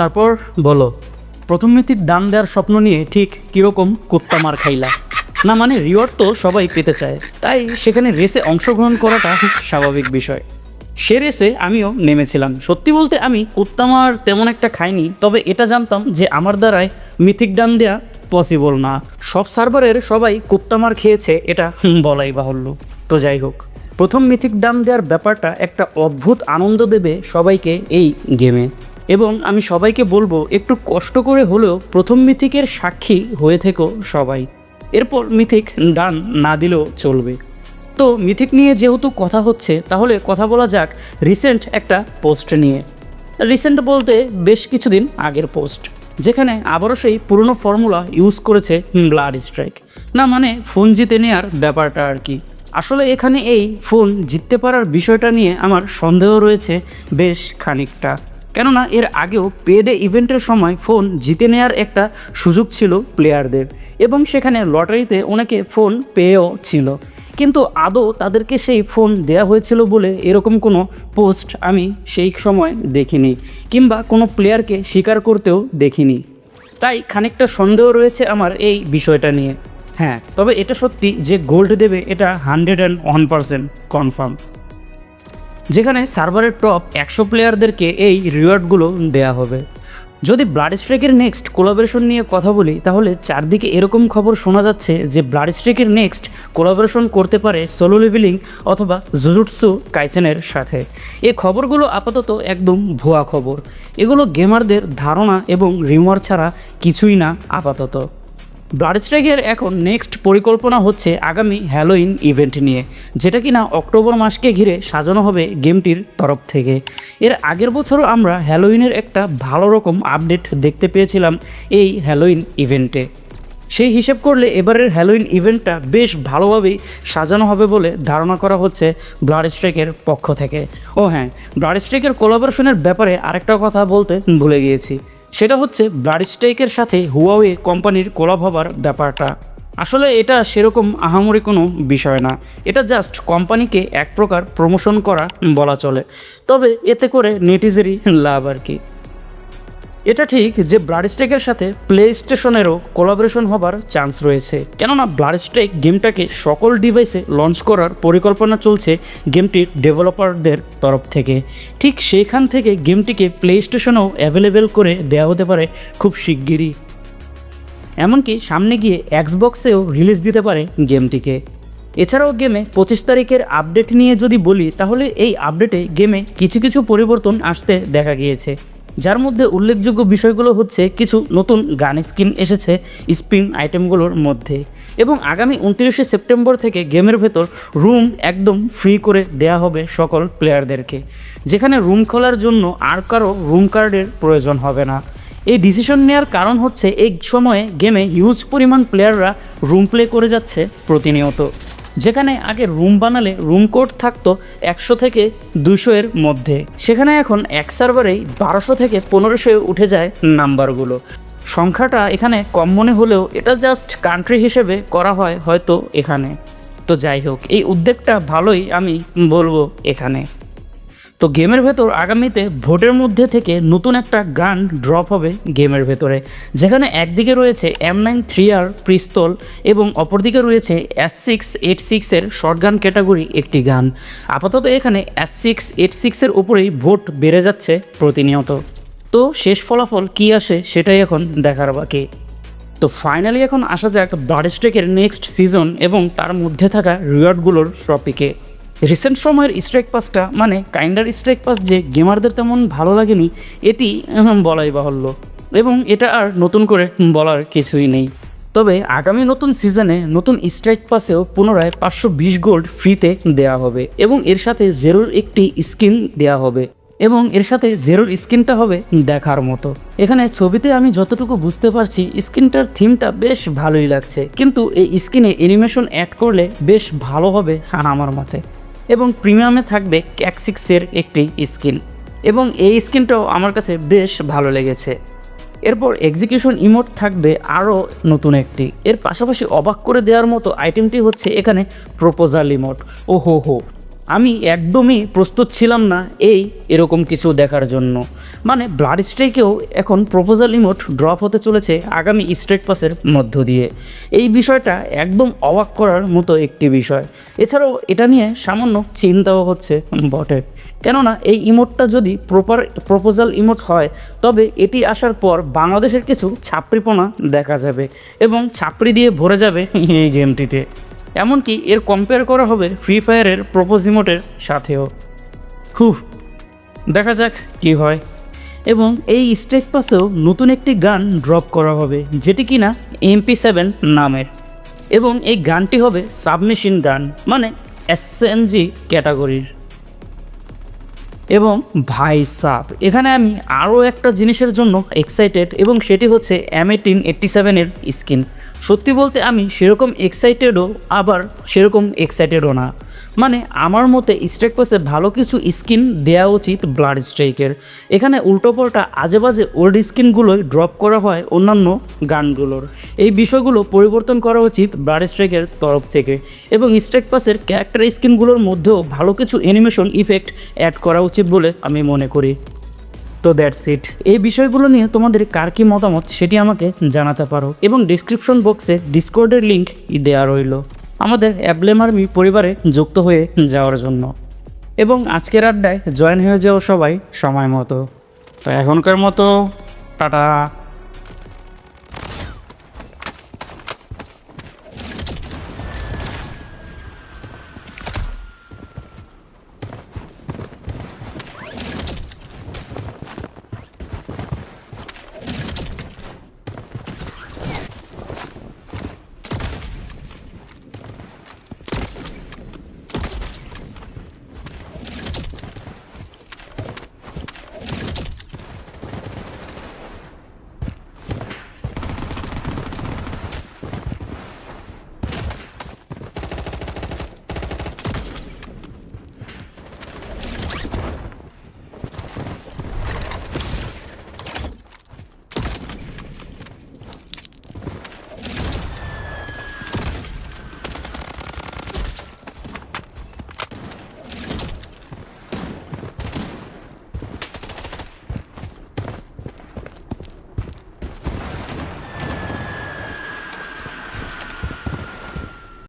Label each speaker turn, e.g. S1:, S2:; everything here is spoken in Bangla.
S1: তারপর বলো, প্রথম মিথিক দান দেওয়ার স্বপ্ন নিয়ে ঠিক কীরকম কুত্তা মার খাইলা? না মানে রিওয়ার্ড তো সবাই পেতে চায়, তাই সেখানে রেসে অংশগ্রহণ করাটা স্বাভাবিক বিষয়। সে রেসে আমিও নেমেছিলাম। সত্যি বলতে আমি কুত্তামার তেমন একটা খাইনি, তবে এটা জানতাম যে আমার দ্বারায় মিথিক ডান দেওয়া পসিবল না। সব সার্ভারের সবাই কুত্তামার খেয়েছে, এটা বলাই বাহুল্য। তো যাই হোক, প্রথম মিথিক ডান দেওয়ার ব্যাপারটা একটা অদ্ভুত আনন্দ দেবে সবাইকে এই গেমে। এবং আমি সবাইকে বলব, একটু কষ্ট করে হলেও প্রথম মিথিকের সাক্ষী হয়ে থেকো সবাই। এরপর মিথিক ডান না দিলেও চলবে। তো মিথিক নিয়ে যেহেতু কথা হচ্ছে, তাহলে কথা বলা যাক রিসেন্ট একটা পোস্ট নিয়ে। রিসেন্ট বলতে বেশ কিছুদিন আগের পোস্ট, যেখানে আবারও সেই পুরনো ফর্মুলা ইউজ করেছে ব্লাড স্ট্রাইক। না মানে ফোন জিতে নেওয়ার ব্যাপারটা আর কি। আসলে এখানে এই ফোন জিততে পারার বিষয়টা নিয়ে আমার সন্দেহ রয়েছে বেশ খানিকটা। কেননা এর আগেও পেডে ইভেন্টের সময় ফোন জিতে নেওয়ার একটা সুযোগ ছিল প্লেয়ারদের, এবং সেখানে লটারিতে অনেকে ফোন পেয়েও ছিল। কিন্তু আদৌ তাদেরকে সেই ফোন দেয়া হয়েছিল বলে এরকম কোনো পোস্ট আমি সেই সময় দেখিনি, কিংবা কোনো প্লেয়ারকে স্বীকার করতেও দেখিনি। তাই খানিকটা সন্দেহ রয়েছে আমার এই বিষয়টা নিয়ে। হ্যাঁ তবে এটা সত্যি যে গোল্ড দেবে এটা hundred and one percent confirm. যেখানে সার্ভারের টপ একশো প্লেয়ারদেরকে এই রিওয়ার্ডগুলো দেয়া হবে। যদি ব্লাড স্ট্রাইকের নেক্সট কোলাবোরেশন নিয়ে কথা বলি, তাহলে চারদিকে এরকম খবর শোনা যাচ্ছে যে ব্লাড স্ট্রাইকের নেক্সট কোলাবোরেশন করতে পারে সোলো লেভেলিং অথবা জুজুটসু কাইসেনের সাথে। এই খবরগুলো আপাতত একদম ভুয়া খবর। এগুলো গেমারদের ধারণা এবং রিউমার ছাড়া কিছুই না আপাতত। ব্লাড স্ট্রাইকের এখন নেক্সট পরিকল্পনা হচ্ছে আগামী হ্যালোইন ইভেন্ট নিয়ে, যেটা কিনা অক্টোবর মাসকে ঘিরে সাজানো হবে গেমটির তরফ থেকে। এর আগের বছরও আমরা হ্যালোইনের একটা ভালো রকম আপডেট দেখতে পেয়েছিলাম এই হ্যালোইন ইভেন্টে। সেই হিসেব করলে এবারের হ্যালোইন ইভেন্টটা বেশ ভালোভাবেই সাজানো হবে বলে ধারণা করা হচ্ছে ব্লাড স্ট্রাইকের পক্ষ থেকে। ও হ্যাঁ ব্লাড স্ট্রাইকের কোলাবোরেশনের ব্যাপারে আরেকটা কথা বলতে ভুলে গিয়েছি। সেটা হচ্ছে ব্লাড স্ট্রাইকের সাথে হুয়াওয়ে কোম্পানির কোলাপ হবার ব্যাপারটা। আসলে এটা সেরকম আহামরি কোনো বিষয় না। এটা জাস্ট কোম্পানিকে এক প্রকার প্রমোশন করা বলা চলে। তবে এতে করে নেটিজেরই লাভ আর কি। এটা ঠিক যে ব্লাড স্ট্রাইকের সাথে প্লে স্টেশনেরও কোলাবোরেশন হবার চান্স রয়েছে। কেননা ব্লাড স্ট্রাইক গেমটাকে সকল ডিভাইসে লঞ্চ করার পরিকল্পনা চলছে গেমটির ডেভেলপারদের তরফ থেকে। ঠিক সেইখান থেকে গেমটিকে প্লে স্টেশনেও অ্যাভেলেবেল করে দেওয়া হতে পারে খুব শিগগিরই। এমনকি সামনে গিয়ে এক্সবক্সেও রিলিজ দিতে পারে গেমটিকে এছাড়াও গেমে পঁচিশ তারিখের আপডেট নিয়ে যদি বলি, তাহলে এই আপডেটে গেমে কিছু কিছু পরিবর্তন আসতে দেখা গিয়েছে। যার মধ্যে উল্লেখযোগ্য বিষয়গুলো হচ্ছে কিছু নতুন গান স্কিন এসেছে, স্পিন আইটেমগুলোর মধ্যে। এবং আগামী উনত্রিশে সেপ্টেম্বর থেকে গেমের ভেতর রুম একদম ফ্রি করে দেয়া হবে সকল প্লেয়ারদেরকে। যেখানে রুম খোলার জন্য আর কারও রুম কার্ডের প্রয়োজন হবে না। এই ডিসিশন নেওয়ার কারণ হচ্ছে এই সময়ে গেমে হিউজ পরিমাণ প্লেয়াররা রুম প্লে করে যাচ্ছে প্রতিনিয়ত। যেখানে আগে রুম বানালে রুম কোড থাকতো একশো থেকে দুশো এর মধ্যে। সেখানে এখন এক সার্ভারেই বারোশো থেকে পনেরোশো উঠে যায় নাম্বারগুলো। সংখ্যাটা এখানে কম মনে হলেও এটা জাস্ট কান্ট্রি হিসেবে করা হয় হয়তো এখানে। তো যাই হোক, এই উদ্যোগটা ভালোই আমি বলব এখানে। তো গেমের ভেতর আগামীতে ভোটের মধ্যে থেকে নতুন একটা গান ড্রপ হবে গেমের ভেতরে, যেখানে একদিকে রয়েছে এম নাইন থ্রি আর পিস্তল এবং অপরদিকে রয়েছে এস সিক্স এইট সিক্সের শর্ট গান ক্যাটাগরি একটি গান। আপাতত এখানে এস সিক্স এইট সিক্সের উপরেই ভোট বেড়ে যাচ্ছে প্রতিনিয়ত। তো শেষ ফলাফল কী আসে সেটাই এখন দেখার বাকি। তো ফাইনালি এখন আসা যাক বার্ডস্টেকের নেক্সট সিজন এবং তার মধ্যে থাকা রিওয়ার্ডগুলোর টপিকে রিসেন্ট সময়ের স্ট্রাইক পাসটা মানে কাইন্ডার স্ট্রাইক পাস যে গেমারদের তেমন ভালো লাগেনি, এটি বলাই বাহুল্য। এবং এটা আর নতুন করে বলার কিছুই নেই। তবে আগামী নতুন সিজনে নতুন স্ট্রাইক পাসেও পুনরায় পাঁচশো বিশ গোল্ড ফ্রিতে দেওয়া হবে এবং এর সাথে জেরোর একটি স্কিন দেওয়া হবে এবং এর সাথে জেরোর স্কিনটা হবে দেখার মতো। এখানে ছবিতে আমি যতটুকু বুঝতে পারছি স্কিনটার থিমটা বেশ ভালোই লাগছে। কিন্তু এই স্কিনে অ্যানিমেশন অ্যাড করলে বেশ ভালো হবে আমার মতে। এবং প্রিমিয়ামে থাকবে ক্যাকসিক্সের একটি স্কিন এবং এই স্কিনটাও আমার কাছে বেশ ভালো লেগেছে। এরপর এক্সিকিউশন ইমোট থাকবে আরও নতুন একটি। এর পাশাপাশি অবাক করে দেওয়ার মতো আইটেমটি হচ্ছে এখানে প্রপোজাল ইমোট ও হো হো আমি একদমই প্রস্তুত ছিলাম না এই এরকম কিছু দেখার জন্য। মানে ব্লাড স্ট্রাইকেও এখন প্রপোজাল ইমোট ড্রপ হতে চলেছে আগামী স্ট্রেট পাসের মধ্য দিয়ে। এই বিষয়টা একদম অবাক করার মতো একটি বিষয়। এছাড়াও এটা নিয়ে সামান্য চিন্তাও হচ্ছে বটে। কেননা এই ইমোটটা যদি প্রপার প্রপোজাল ইমোট হয়, তবে এটি আসার পর বাংলাদেশের কিছু ছাপড়িপনা দেখা যাবে এবং ছাপড়ি দিয়ে ভরে যাবে এই গেমটিতে এমনকি এর কম্পেয়ার করা হবে ফ্রি ফায়ারের প্রোপোজিমোটের সাথেও। খুব। দেখা যাক কি হয়। এবং এই স্টেক পাসেও নতুন একটি গান ড্রপ করা হবে, যেটি কিনা এমপি সেভেন নামের। এবং এই গানটি হবে সাবমেশিন গান মানে এসএমজি ক্যাটাগরির এবং ভাই সাপ এখানে আমি আরও একটা জিনিসের জন্য এক্সাইটেড এবং সেটি হচ্ছে এইটিন এইট্টি সেভেনের স্কিন সত্যি বলতে আমি সেরকম এক্সাইটেডও আবার সেরকম এক্সাইটেডও না। মানে আমার মতে স্ট্রাইক পাসে ভালো কিছু স্কিন দেওয়া উচিত ব্লাড স্ট্রাইকের এখানে উল্টোপাল্টা আজে বাজে ওল্ড স্কিনগুলোই ড্রপ করা হয় অন্যান্য গানগুলোর। এই বিষয়গুলো পরিবর্তন করা উচিত ব্লাড স্ট্রাইকের তরফ থেকে এবং স্ট্রাইক পাসের ক্যারেক্টার স্কিনগুলোর মধ্যেও ভালো কিছু অ্যানিমেশন ইফেক্ট অ্যাড করা উচিত বলে আমি মনে করি। তো দ্যাটস ইট এই বিষয়গুলো নিয়ে তোমাদের কার কী মতামত সেটি আমাকে জানাতে পারো এবং ডিসক্রিপশন বক্সে ডিসকর্ডের লিঙ্ক দেওয়া রইল। আমাদের অ্যাবলেম আর্মি পরিবারে যুক্ত হয়ে যাওয়ার জন্য। এবং আজকের আড্ডায় জয়েন হয়ে যাও সবাই সময় মতো। তো এখনকার মতো, টাটা।